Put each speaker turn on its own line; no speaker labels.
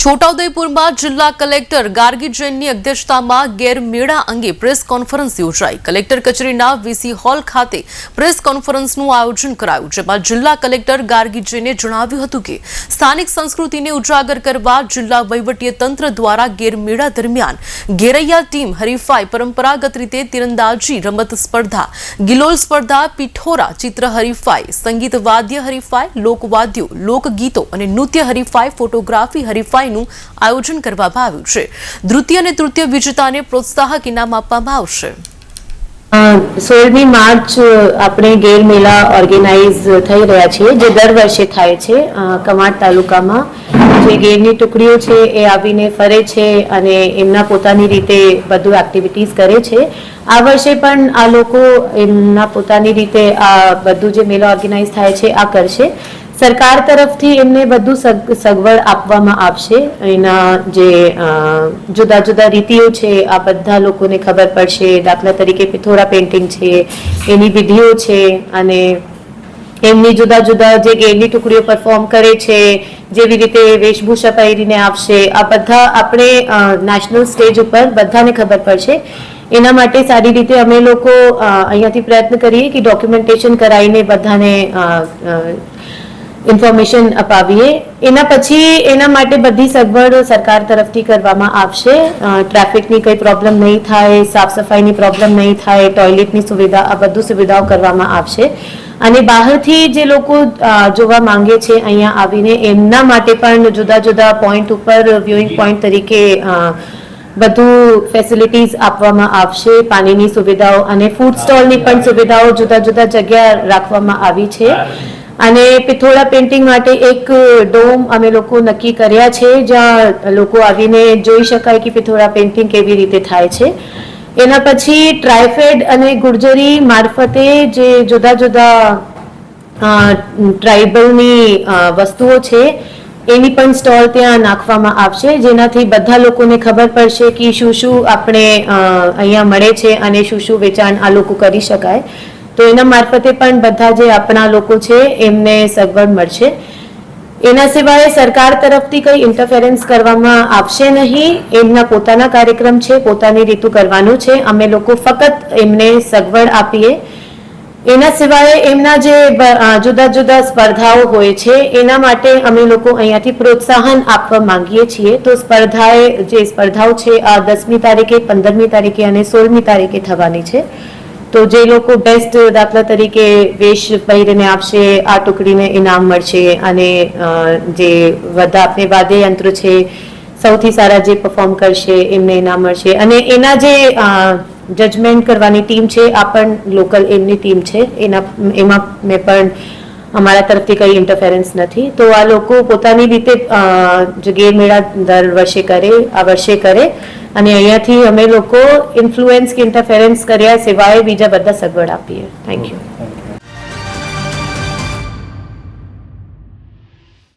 છોટાઉદેપુરમાં જિલ્લા કલેક્ટર ગાર્ગી જૈનની અધ્યક્ષતામાં ગેરમેળા અંગે પ્રેસ કોન્ફરન્સ યોજાઈ. કલેક્ટર કચેરીના વીસી હોલ ખાતે પ્રેસ કોન્ફરન્સનું આયોજન કરાયું, જેમાં જિલ્લા કલેક્ટર ગાર્ગી જૈને જણાવ્યું હતું કે, સ્થાનિક સંસ્કૃતિને ઉજાગર કરવા જિલ્લા તંત્ર દ્વારા ગેરમેળા દરમિયાન ઘેરૈયા ટીમ હરીફાઈ પરંપરાગત રીતે તીરંદાજી, રમત સ્પર્ધા, ગિલોલ સ્પર્ધા, પિઠોરા, ચિત્ર હરીફાઈ, સંગીત વાદ્ય હરીફાઈ, લોકવાદ્યો, લોકગીતો અને નૃત્ય હરીફાઈ, ફોટોગ્રાફી હરીફાઈનું આયોજન કરવામાં આવ્યું છે. દ્વિતીય અને તૃતીય વિજેતાને પ્રોત્સાહક ઇનામ આપવામાં આવશે.
સોળમી માર્ચ આપણે ગેર મેળા ઓર્ગેનાઇઝ થઈ રહ્યા છીએ, જે દર વર્ષે થાય છે. કમાડ તાલુકામાં જે ગેરની ટુકડીઓ છે એ આવીને ફરે છે અને એમના પોતાની રીતે બધું એક્ટિવિટીઝ કરે છે. આ વર્ષે પણ આ લોકો એમના પોતાની રીતે આ બધું જે મેળા ઓર્ગેનાઇઝ થાય છે, આ કરશે. સરકાર તરફથી એમને બધું સગવડ આપવામાં આવશે. એના જે જુદા જુદા રીતિઓ છે, આ બધા લોકોને ખબર પડશે. દાખલા તરીકે પિથોરા પેઇન્ટિંગ છે, એની વિધિઓ છે, અને એમની જુદા જુદા જે ગેરની ટુકડીઓ પરફોર્મ કરે છે, જેવી રીતે વેશભૂષા પહેરીને આવશે. આ બધા આપણે નેશનલ સ્ટેજ ઉપર બધાને ખબર પડશે. એના માટે સારી રીતે અમે લોકો અહીંયાથી પ્રયત્ન કરીએ કે ડોક્યુમેન્ટેશન કરાવીને બધાને ઇન્ફોર્મેશન અપાવીએ. એના પછી એના માટે બધી સગવડ સરકાર તરફથી કરવામાં આવશે. ટ્રાફિકની કંઈ પ્રોબ્લેમ નહીં થાય સાફ સફાઈની પ્રોબ્લેમ નહીં થાય ટોયલેટની સુવિધા આ બધું સુવિધાઓ કરવામાં આવશે. અને બહારથી જે લોકો જોવા માંગે છે અહીંયા આવીને એમના માટે પણ જુદા જુદા પોઈન્ટ ઉપર વ્યુઇંગ પોઈન્ટ તરીકે બધું ફેસિલિટીઝ આપવામાં આવશે. પાણીની સુવિધાઓ અને ફૂડ સ્ટોલની પણ સુવિધાઓ જુદા જુદા જગ્યા રાખવામાં આવી છે. અને પિથોડા પેઇન્ટિંગ માટે એક ડોમ અમે લોકો નક્કી કર્યા છે, જ્યાં લોકો આવીને જોઈ શકાય કે પિથોડા પેઇન્ટિંગ કેવી રીતે થાય છે. એના પછી ટ્રાયફેડ અને ગુર્જરી મારફતે જે જુદા જુદા ટ્રાઇબલની વસ્તુઓ છે, એની પણ સ્ટોલ ત્યાં નાખવામાં આવશે. જેનાથી બધા લોકોને ખબર પડશે કે શું શું આપણે અહીંયા મળે છે અને શું શું વેચાણ આ લોકો કરી શકાય. તો એના મારફતે પણ બધા જે આપણા લોકો છે, એમને સગવડ મળશે. એના સિવાય સરકાર તરફથી કંઈ ઇન્ટરફેરન્સ કરવામાં આવશે નહીં. એમના પોતાના કાર્યક્રમ છે, પોતાની રીતુ કરવાનું છે. અમે લોકો ફક્ત એમને સગવડ આપીએ. એના સિવાય એમના જે જુદા જુદા સ્પર્ધાઓ હોય છે, એના માટે અમે લોકો અહીંયાથી પ્રોત્સાહન આપવા માંગીએ છીએ. તો સ્પર્ધાએ, જે સ્પર્ધાઓ છે, આ દસમી તારીખે, પંદરમી તારીખે અને સોળમી તારીખે થવાની છે. તો જે લોકો બેસ્ટ દાખલા તરીકે વેશ પહેરીને આપશે, આ ટુકડીને ઇનામ મળશે અને જે બધા આપણે વાદ્યયંત્ર છે, સૌથી સારા જે પરફોર્મ કરશે, એમને ઇનામ મળશે. અને એના જે જજમેન્ટ કરવાની ટીમ છે, આ પણ લોકલ એમની ટીમ છે. એના, એમાં મેં પણ અમારા તરફથી કંઈ ઇન્ટરફેરન્સ નથી. તો આ લોકો પોતાની રીતે જે ગેર મેળા દર વર્ષે કરે, આ વર્ષે કરે. અને અહીંયાથી અમે લોકો ઇન્ફ્લુએન્સ કે ઇન્ટરફેરન્સ કર્યા સિવાય બીજા બધા સગવડ આપીએ. Thank you